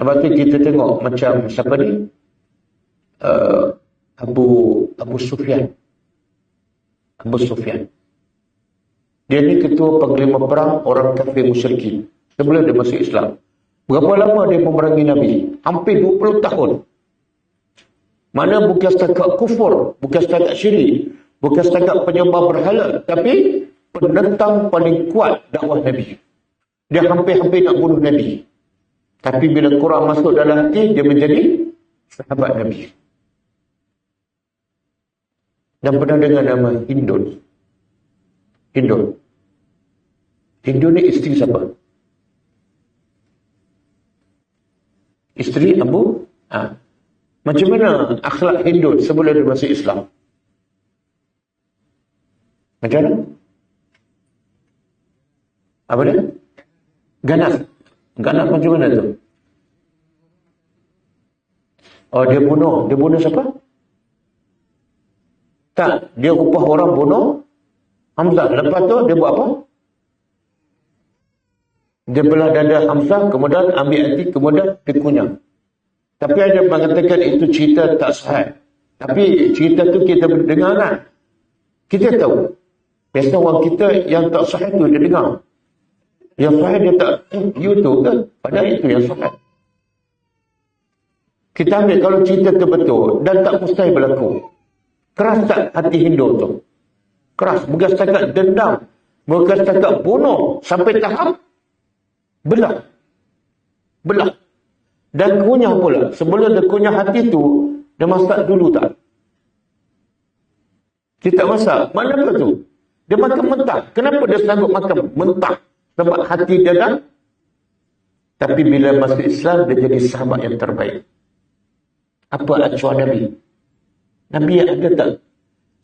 Lepas tu kita tengok macam siapa ni? Uh, Abu Abu Sufyan. Abu Sufyan. Dia ni ketua panglima perang orang kafir musyrikin. Sebelum dia masuk Islam. Berapa lama dia memerangi Nabi? Hampir 20 tahun. Mana bukan setakat kufur, bukan setakat syirik, bukan setakat penyembah berhala, tapi penentang paling kuat dakwah Nabi. Dia hampir-hampir nak bunuh Nabi. Tapi bila Quran masuk dalam hati, dia menjadi sahabat Nabi. Dan pernah dengar nama Hindun. Hindun. Hindun ni isteri siapa? Isteri Abu? Ha. Macam mana akhlak Hindun sebelum dia masuk Islam? Macam mana? Apa dia? Ganas. Ganas macam mana tu? Oh, dia bunuh. Dia bunuh siapa? Tak. Dia upah orang bunuh Hamzah. Lepas tu, dia buat apa? Dia belah dada Hamzah, kemudian ambil hati, kemudian dikunyah. Tapi ada mengatakan itu cerita tak sahih. Tapi cerita tu kita dengar kan? Kita tahu. Biasa orang kita yang tak sahih tu dia dengar. Yang sahih dia tak, you tu kan? Padahal itu yang sahih. Kita ambil kalau cerita tu betul dan tak mustahil berlaku. Keras tak hati Hindu tu? Keras. Bukan setakat dendam. Bukan setakat bunuh. Sampai tahap belah. Belah. Dan kunyah pula. Sebelum dia kunyah hati tu, dia masak dulu tak? Dia tak masak. Mana tu? Dia makan mentah. Kenapa dia sanggup makan mentah? Sebab hati dia dah. Tapi bila masuk Islam, dia jadi sahabat yang terbaik. Apa acuan Nabi? Nabi ada tak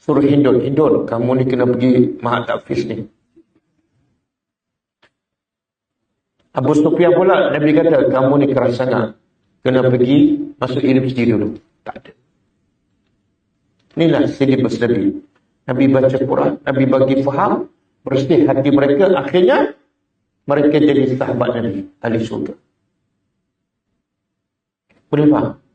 suruh Hindun? Hindun, kamu ni kena pergi Mahat Takfiz ni. Abu Sufyan pula, Nabi kata, kamu ni keras sangat. Kena pergi masuk universiti dulu. Tak ada. Inilah silibus Nabi. Nabi baca Quran, Nabi bagi faham, bersih hati mereka, akhirnya mereka jadi sahabat Nabi ahli surga. Boleh faham?